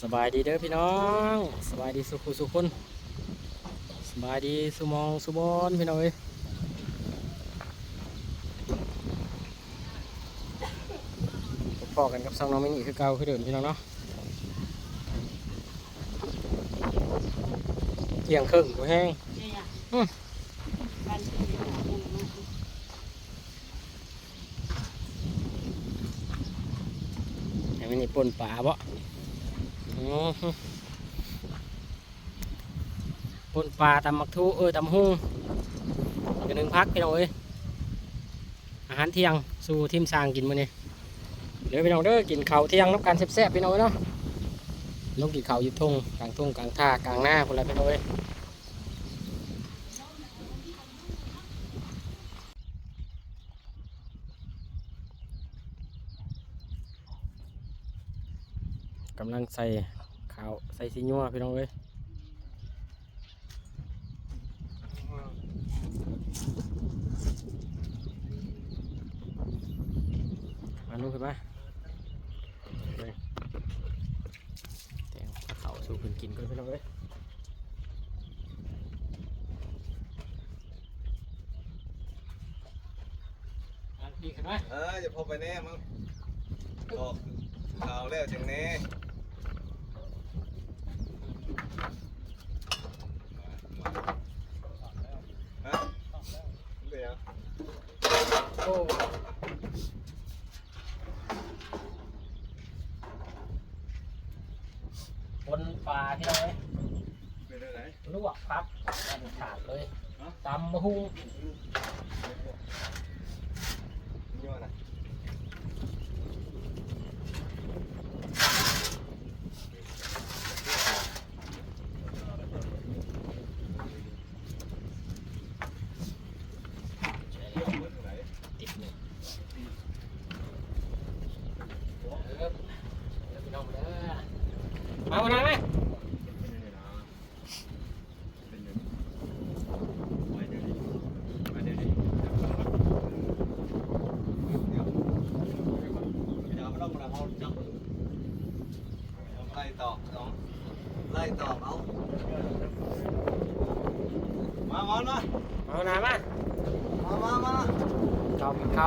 สบายดีเด้อพี่น้อง สบายดีสุขุสุขคนสบายดีสุมองสุบอนพี่น้องเอ้ยพอกันกับสองน้องมินิคือเก่าคือเดิมพี่น้องเนาะเที่ยงครึ่งกูแห้งอืมไมินิปนป่าบ่ ปนปลาตำมักทูเออตำหุ่งกันหนึ่งพักพี่น้องเอ้ยอาหารเที่ยงสู่ทีมสร้างกินมื้อนี้เดี๋ยวพี่น้องเด้อกินข้าวเที่ยงน้ำกันแซ่บๆพี่น้องเอ้ยเนาะลงกินข้าวอยู่ทุ่งกลางทุ่งกลางท่ากลางหน้าพุ่นละพี่น้องเอ้ยกำลังใส่ ข้าวใส่ซีนัวพี่น้องเอ้ยมาลูกขึ้นมาเลยแตงข้าวสู่เพิ่นกินก่อนพี่น้องเอ้ยอันดีขึ้นมาเออจะพบไปแน่มึงบอกข่าวแล้วจังแน่ฮะเดี๋ยว โอ้บนปลาที่เราเอ้ย เป็นอะไร ลวกครับอันขาดเลยตำมะฮุง ย่อนะ ติดหนึ่งเออเดี๋ยวพี่น้องเด้อมาวันนั้นไหมเดี๋ยวไม่ต้องมาเอาจับไล่ตอกน้องไล่ต อกเอามามามามาวันนั้นไหมมามามาข้าวกินข้า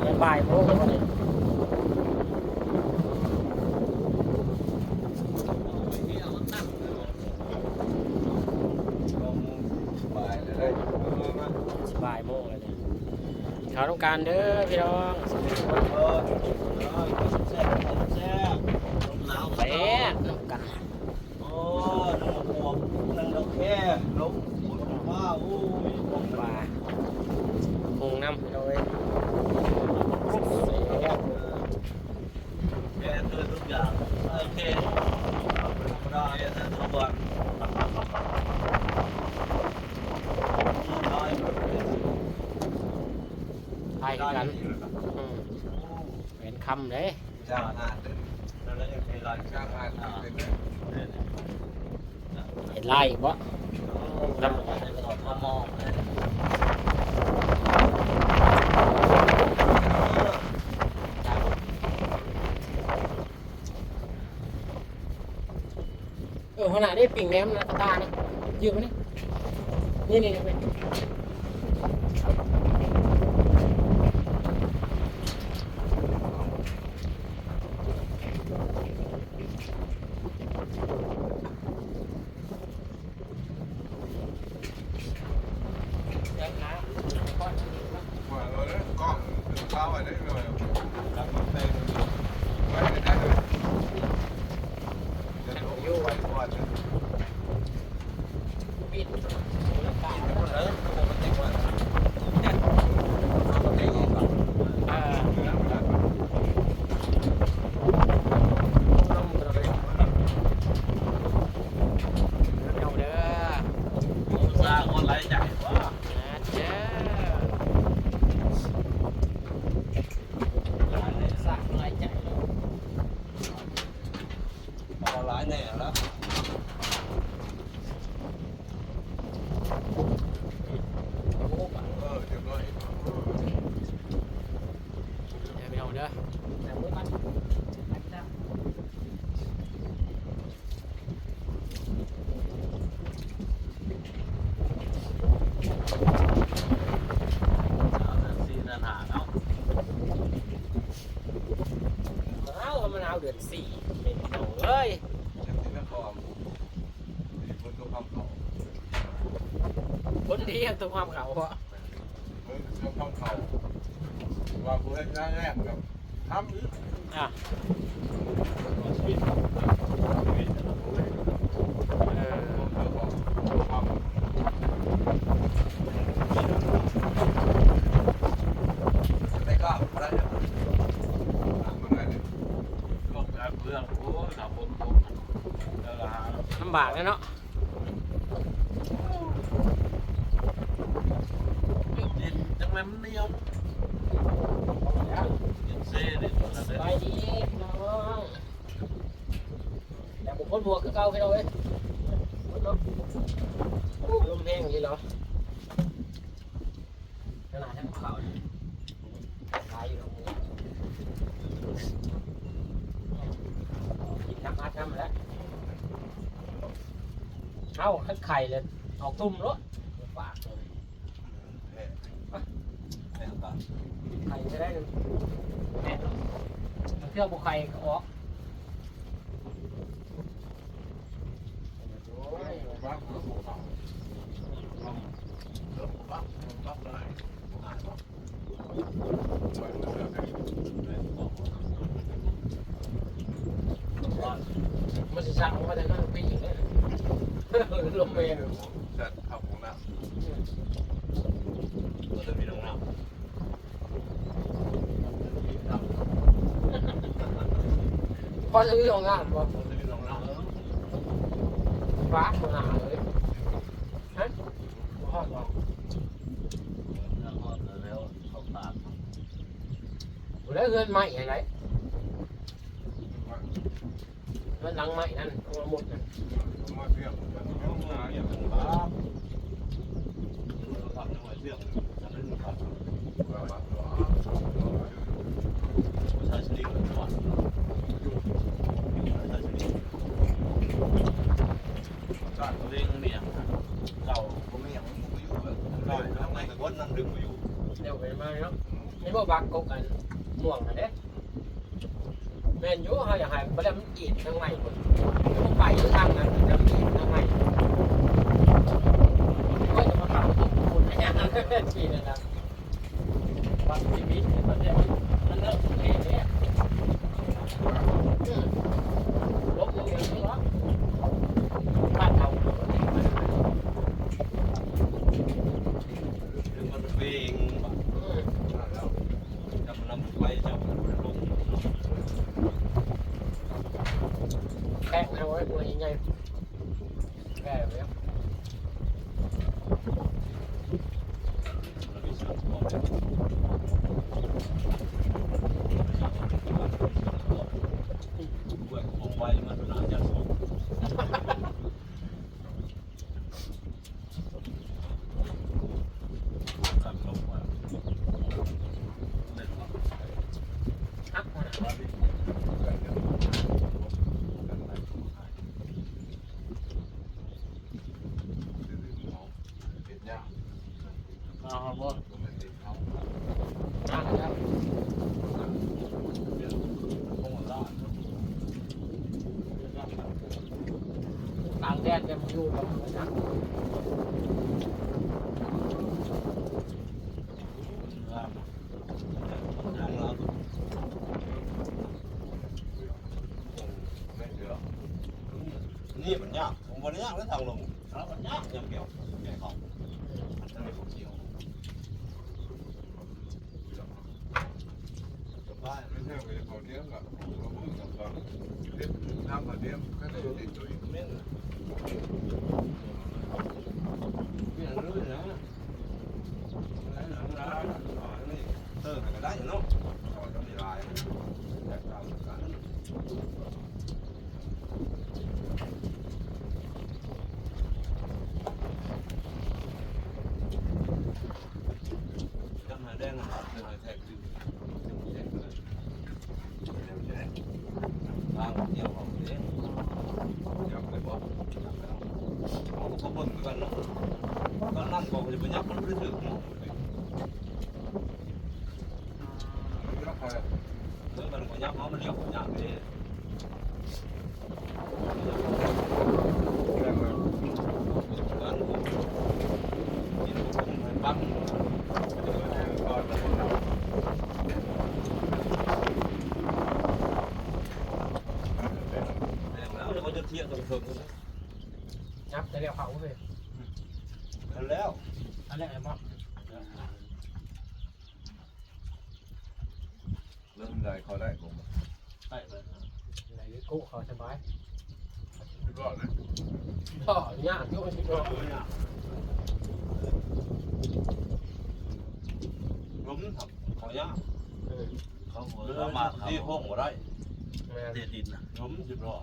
เย็นบ่ายโมงแล้ววันเลยมามาสิบ่ายโมงแล้วเนี่ยข้าต้องการเด้อพี่น้อง เออแซ่บแซ่บหนาว แปะน้ำกัน โอ้น้ำหมวกนั่ งดอกแค่ลงว้าวอู้ยปงปลาพุงน้ำพี่น้องเอ้ยแซ่บแกเตือนทุกอย่างโอเคได้ท่านทุกคนได้ไทยกันอืมเป็นคำเลยจ้าอ่านแล้วแล้วยังมีรายจ้างอ่านอ่านเป็นเห็นไล่บ่ ลำบากในตลอดมอง เออขนาดได้ปิ่งแหนมนะตานะยืมมานี่นี่นี่นี่เป็นาวเดือนสี่เป็นหน้เอ้ยจากที่นครมีคนตัวความเขาคนดีอย่างตัวความเขาอะเมืองตัวความเขาว่าคุณให้นั่แรกกับทำอีกอะชีวิตชีวิตเออ ลำบากเลยเนาะดินจังแม่มันเหนียวดินเซ่ดินอะไรสบายดีพี่น้องแต่บุคคลบวกคือเก่าพี่น้องเอ้ยลมแห้งดีเหรอขนาดทั้งเขาเนี่ยตายอยู่ตรงนี้กินน้ำอัดน้ำแล้ว เอาขึ้นไข่เลยออกตุ่มรถปากเลยไข่จะได้แน่นอนมันเที่ยวบุไข่ก็ออกโอ้ยบ้านกูถูกต้องบ้านกูต้องได้ช่วยมันเสือกให้มันจะสั่งมาแต่นั่นปีอีกเลย ลมเมนเสร็จเอาของน้ำเราจะมีน้องน้ำพอซื้อของงานบ่เราจะมีน้องน้ำฟ้าของงานเลยฮะพอดบ่แล้วก็แล้วเขาตากแล้วเงินใหม่อะไรเงินหลังใหม่นั่นเอาหมดนั่นมา เทียบกัน น้ เอา อง หา น้ำ อ อย่า ย่าง งบ้าเราทำในหัวเรื่องจะเล่นกับ ว่าบ้านเรา ประชาชนก่อนประชาชน จ้า เร่งเมียเก่า ผมไม่อยากให้มึงอยู่เลย ได้ทำไงกับคนนั้นดึงมาอยู่ เดี๋ยวไปมาเนาะนี่บ่บักกกกันม่วงอันเด้ แดดเนี่ยมันอยู่กับมันนะนร้านเราไม่เชื่อนี่มันยากผมวันนี้ยากแล้วทางลงแล้วมันยากยังเกี่ยวแก่ของมันจะไม่เกี่ยวสบายไม่ใช่ไปเขาเนี้ยกับเราพูดกับเขาเรียกทำแบบนี้ก็ได้ติดตัวเองเม่นไม่อยากรู้นะอะไรหนังร้านนี่เออก็ได้เนาะ เขาจะมีลายแตกต่างกัน จำหาแดงนะครับเป็นหอยแทกคือแทกเลยทางเดียวของเด็ก อยากไปบอก เขาก็ บ่นกันเนาะตอนนั้นบอกจะไปยับมันไม่ถึงเนาะ แล้วใคร เมื่อมันก็ยับเขามันเลี้ยวเขายับเลย แรงเลย กัน แรกเลยพ่อ เริ่มได้เขาได้ผมไปเลยไหนกู้เขาสบายพี่บอกนะพ่อยากยุ่งสิพ่อล้มทำเขายากเขาหัวเรือเรามามาที่พวกหัวได้แม่เตะดินนะล้มสิบล้อ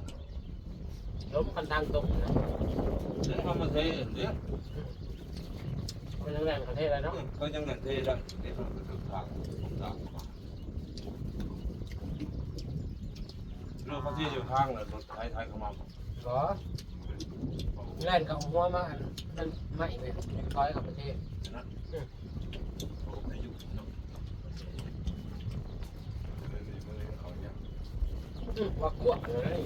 ล้มคันทางตรงนะเดี๋ยวมันเทเนี่ยเป็นแรงประเทศอะไรเนาะก็ยังเงินเทได้เดี๋ยวมันถึงทางผมตามมาเรื่องเขา ที่อยู่ข้างเลยรถไทยไทยเข้ามาเหรอแล่นกับหัวมามันไม่เลยคอยกับประเทศผมไปอยู่เนาะเรื่องนี้มันเรื่องเขาเนี่ยว่ากลัวเลย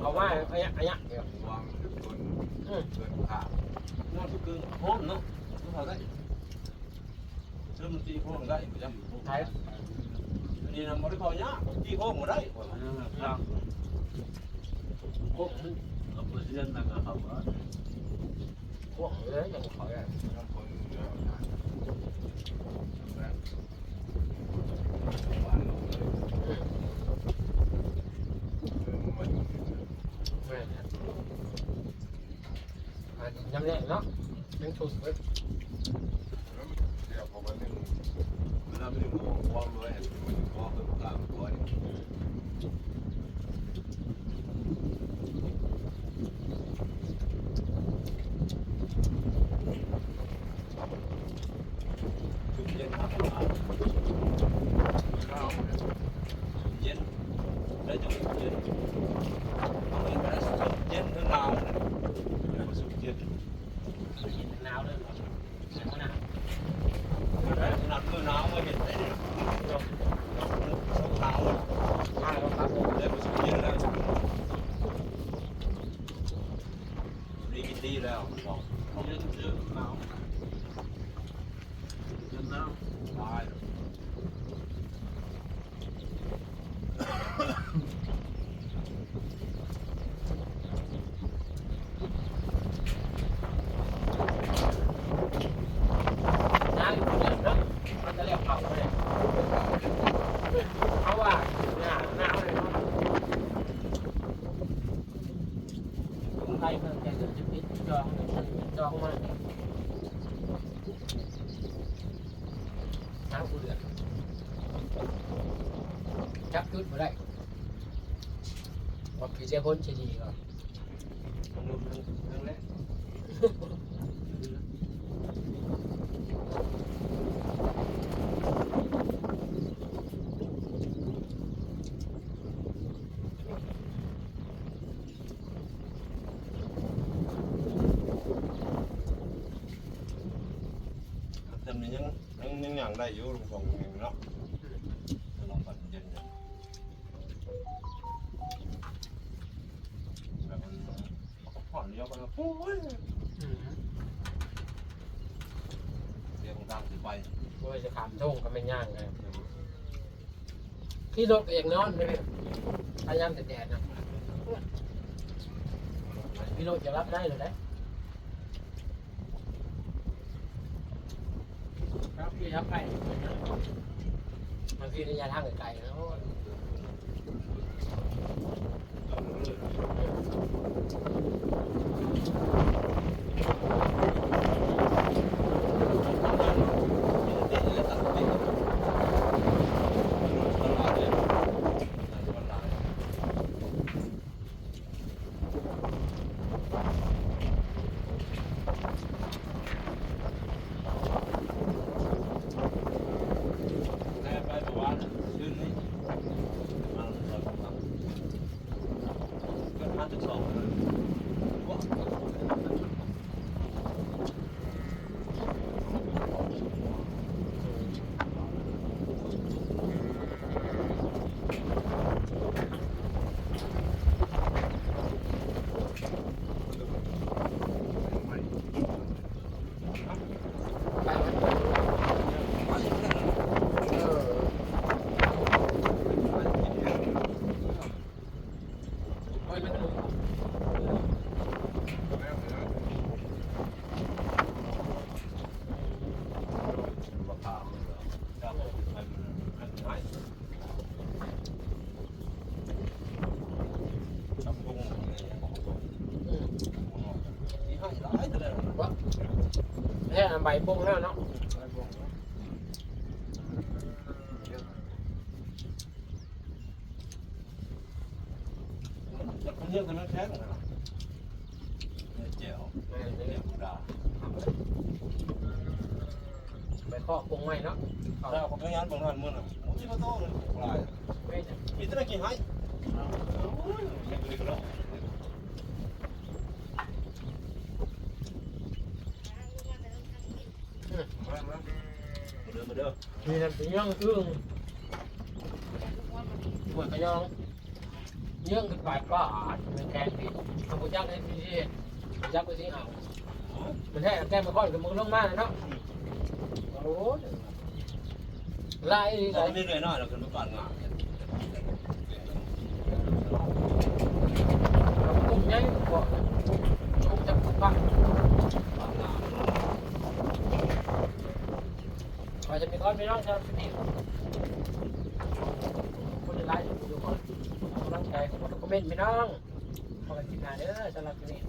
เขาว่าอายะอายะเดียววางจุดต้นเกินขาดน่าจะคือพร้อมเนาะต้องทำได้เริ่มตีพร้อมได้ไปยังไท ยนี่นะมันได้พอยากตีพร้อมมาได้เราพวกเราเพื่อนนั่งกับเขาว่าพวกเลยอย่างเขาเนี่ยทั้งคนเยอะนะแบบหวานลงเลยเออมันแม่เนี่ยอันนี้ย้ำแน่เนาะยังถูกเลยเดี๋ยวพอมันนึงเวลาไม่ได้มองความเลยมันมองเพิ่มตามตัวนี่ จุดเย็นครับ ข้าวเนี่ย เย็นได้จุดเย็นเอาเองก็ได้สุดเย็นถึงหนาวเรียกว่าสุดเย็น หนาวเลยหนาว ได้ขนาดมือหนาวมาเห็นได้เนี่ยหนาว มากแล้วครับ เรียกว่าสุดเย็นแล้ว ดีกินดีแล้วบอกเยอะเยอะหนาวเยอะหนาวตาย หนาวอยู่เนี่ยเนาะมันจะเรียกเขาเลยเขาว่าหนาวหนาวเลยเนาะคนไทยเพิ่งแค่จะ ปิดจองจองมาหนาวกูเดือดจับจุดมาได้บอกคือเจ้าพ้นจะดีก่อนทั้งแรกแต่มันยังยังยังอย่างได้อยู่ลุงส่งยังเนาะลองปั่นเย็นเนี่ยแบบมันผ่อนเลี้ยวกันแล้วโอ้ยเดี๋ยวผมตามสิไปโอ้ยจะขามทุ่งก็ไม่ย่างเลยที่รถก็ยังนอนเลยพยายามแต่แดดนะพี่รถจะรับได้เลยนะ ที่รับไปบางทีระยะทางไกลแล้ว ใช่อันใบโป้งแล้วเนาะมันเยอะกันนั่นแท้เลยนเจ๋วเจ๋วดาใบข้อโป้งไว้เนาะถ้าเขาไม่ยันบางท่านมึงอะมึงจะมาโต้เลยปลายไม่ใช่มีแต่กินให้โอ้ยยังไม่ได้กระโดด มามา มา เด้อมาเด้อมีนั่นเป็นย่องอึ้งปวดกระยองเยื่องขึ้นไปก็อาจเป็นแกนผิดทำกุจักให้พี่ที่กุจักไปสิเอามันแท้แกนมาค่อยกับมึงลงมาเนาะโอ้ยไล่เราไล่ไม่เหนื่อยน้อยเราขึ้นมาก่อนงานกลุ่มใหญ่ก็จุกจับปักก่อนง จะมีก้อนไม่ร้องครับนี่คนจะไลฟ์อยู่ก่อนร่างกายของคนก็เม่นไม่น้องขอกันกินหาเด้อจะหรับที่นี่